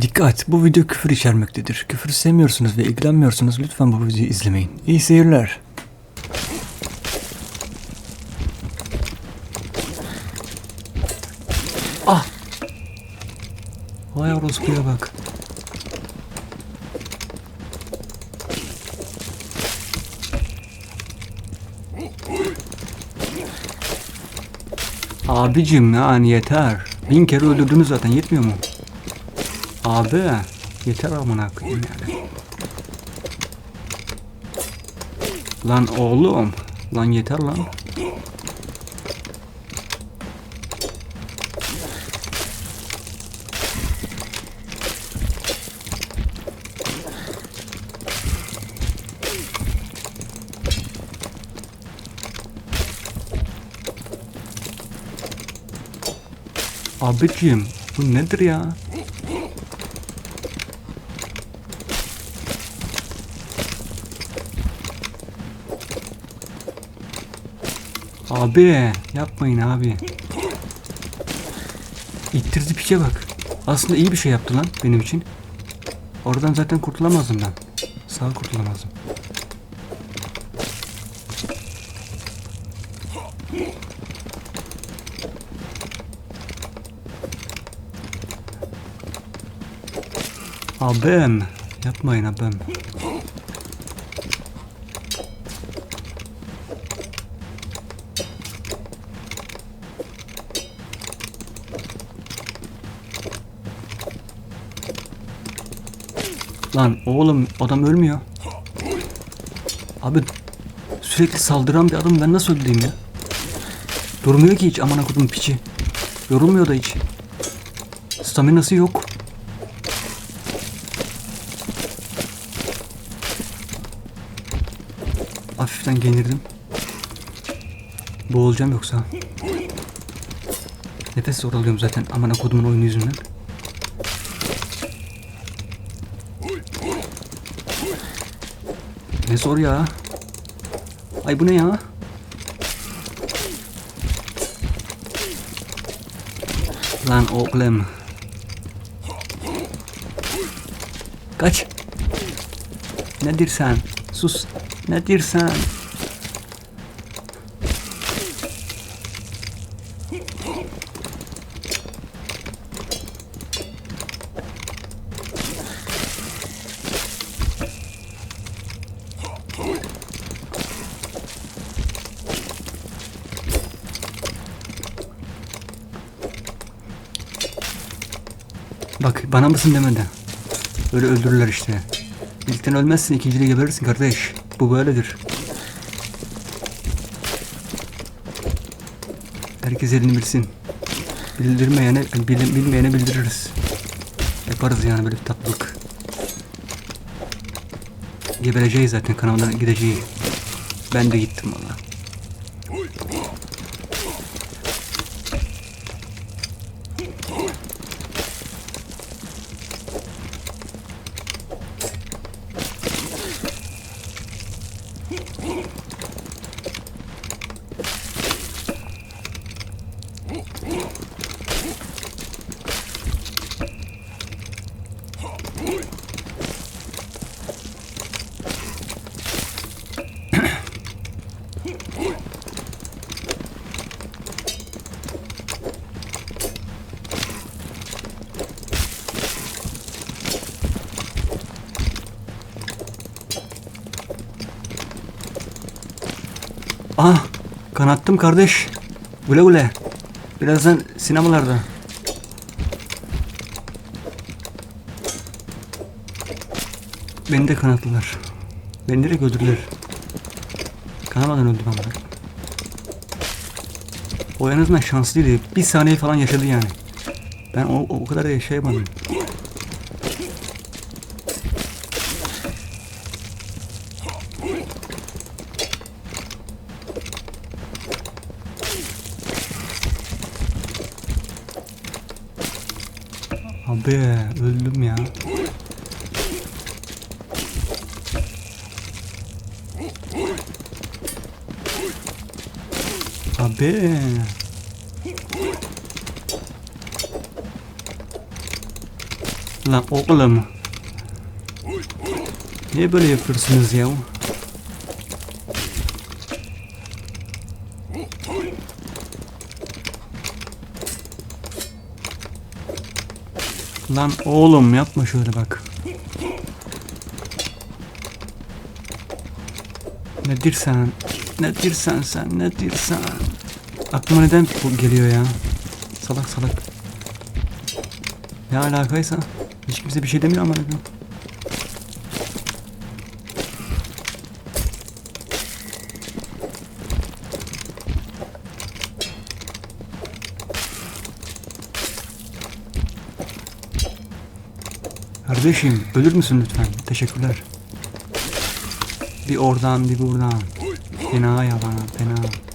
Dikkat! Bu video küfür içermektedir. Küfür sevmiyorsunuz ve ilgilenmiyorsunuz. Lütfen bu videoyu izlemeyin. İyi seyirler. Ah! Vay orospuya bak. Abicim yani yeter. Bin kere öldürdünüz zaten yetmiyor mu? Abi yeter amına koyayım yani. Lan oğlum. Lan yeter lan. Abicim bu nedir ya? Abi yapmayın abi. İttirdi piçe bak. Aslında iyi bir şey yaptı lan benim için. Oradan zaten kurtulamazdım ben. Sağ kurtulamazdım. Abim. Yapmayın abim. Lan oğlum adam ölmüyor. Abi sürekli saldıran bir adam ben nasıl öldüreyim ya? Durmuyor ki hiç amına kodum piçi. Yorulmuyor da hiç. Staminası yok. Hafiften genirdim. Boğulacağım yoksa. Nefes zor alıyorum zaten amına kodumun oyunu yüzünden. Ne zor ya. Ay bu ne ya? Lan oğlum. Kaç. Nedir sen? Sus. Nedir sen? Bak bana mısın demedi. Öyle öldürürler işte. İlkten ölmezsin ikincide geberirsin kardeş. Bu böyledir. Herkes elini bilsin. Bildirmeyene, bil- bilmeyene bildiririz. Yaparız yani böyle bir tatlılık. Gebereceğiz zaten kanaldan gideceğiz. Ben de gittim valla. Ah kanattım kardeş. Güle güle. Birazdan sinemalarda. Beni de kanattılar. Beni direkt öldürdüler. Kanamadan öldüm ama. O en azından şanslıydı. Bir saniye falan yaşadı yani. Ben o, o kadar da yaşayamadım. Abi öldüm ya. Abi. Lan oğlum. Niye böyle yapıyorsunuz ya? Lan oğlum yapma şöyle bak. Nedir sen? Nedir sen sen? Nedir sen? Aklıma neden bu geliyor ya? Salak salak. Ne alakaysa hiç kimse bir şey demiyor ama. Kardeşim ölür müsün lütfen? Teşekkürler. Bir oradan bir buradan. Fena yalan fena.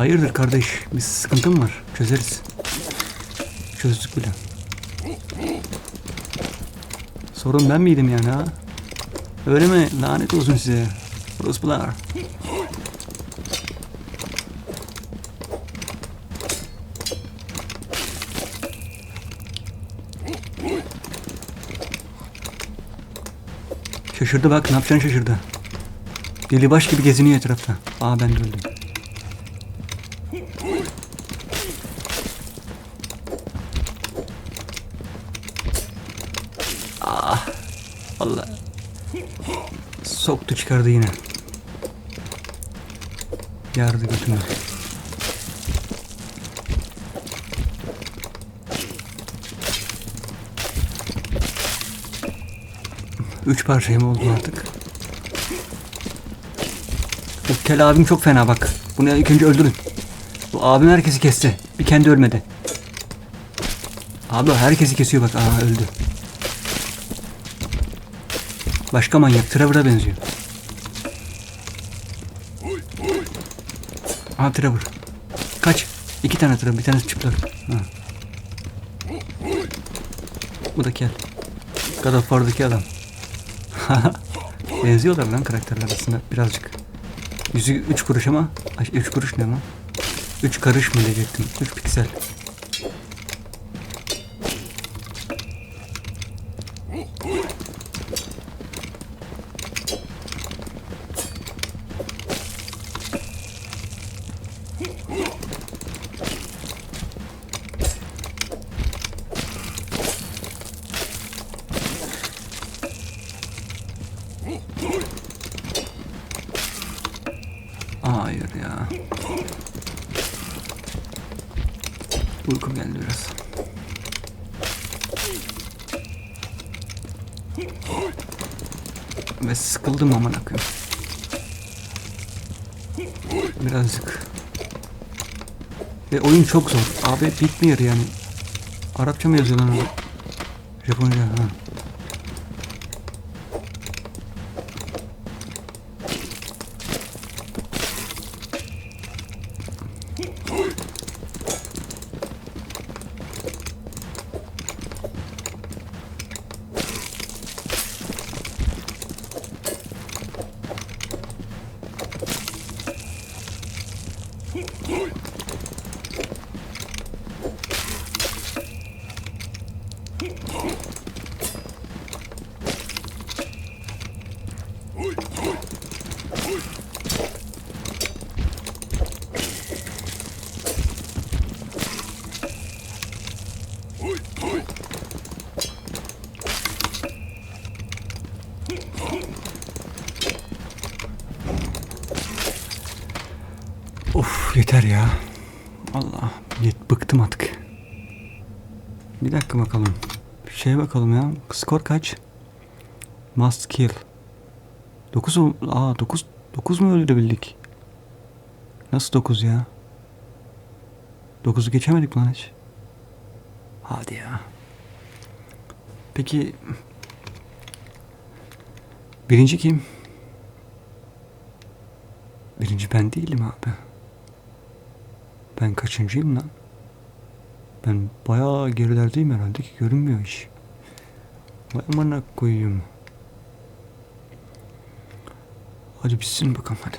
Hayırdır kardeş? Bir sıkıntın var. Çözeriz. Çözdük bile. Sorun ben miydim yani ha? Öyle mi? Lanet olsun size. Orospular. Şaşırdı bak ne yapacağını şaşırdı. Deli baş gibi geziniyor etrafta. Aa ben öldüm. Allah. Soktu çıkardı yine. Yardı götüme. Üç parçaya mı oldu artık? Bu kel abim çok fena bak. Bunu ilk önce öldürün. Bu abim herkesi kesti. Bir kendi ölmedi. Abi herkesi kesiyor bak. Aa öldü. Başka manyak. Trevor'a benziyor. Aha Trevor. Kaç. İki tane Trevor. Bir tanesi çıplak. Ha. Bu da kel. God of War'daki adam. Benziyorlar lan karakterler arasında birazcık. Yüzü 3 kuruş ama 3 kuruş ne ama? 3 karış mı diyecektim. 3 piksel. Hayır ya. Uykum geldi biraz. Ve sıkıldım aman akıyım. Birazcık. Ve oyun çok zor. Abi bitmiyor yani. Arapça mı yazıyor lan? Japonca ha. Of yeter ya. Allah yet, bıktım artık. Bir dakika bakalım. Şeye bakalım ya. Skor kaç? Must kill. 9 mu? Aa 9 9 mu öldürebildik? Nasıl 9 ya? 9'u geçemedik lan hiç? Hadi ya. Peki birinci kim? Birinci ben değilim abi. Ben kaçıncıyım lan? Ben bayağı gerilerdeyim herhalde ki görünmüyor hiç. Vay amına koyayım. Hadi bitsin bakalım hadi.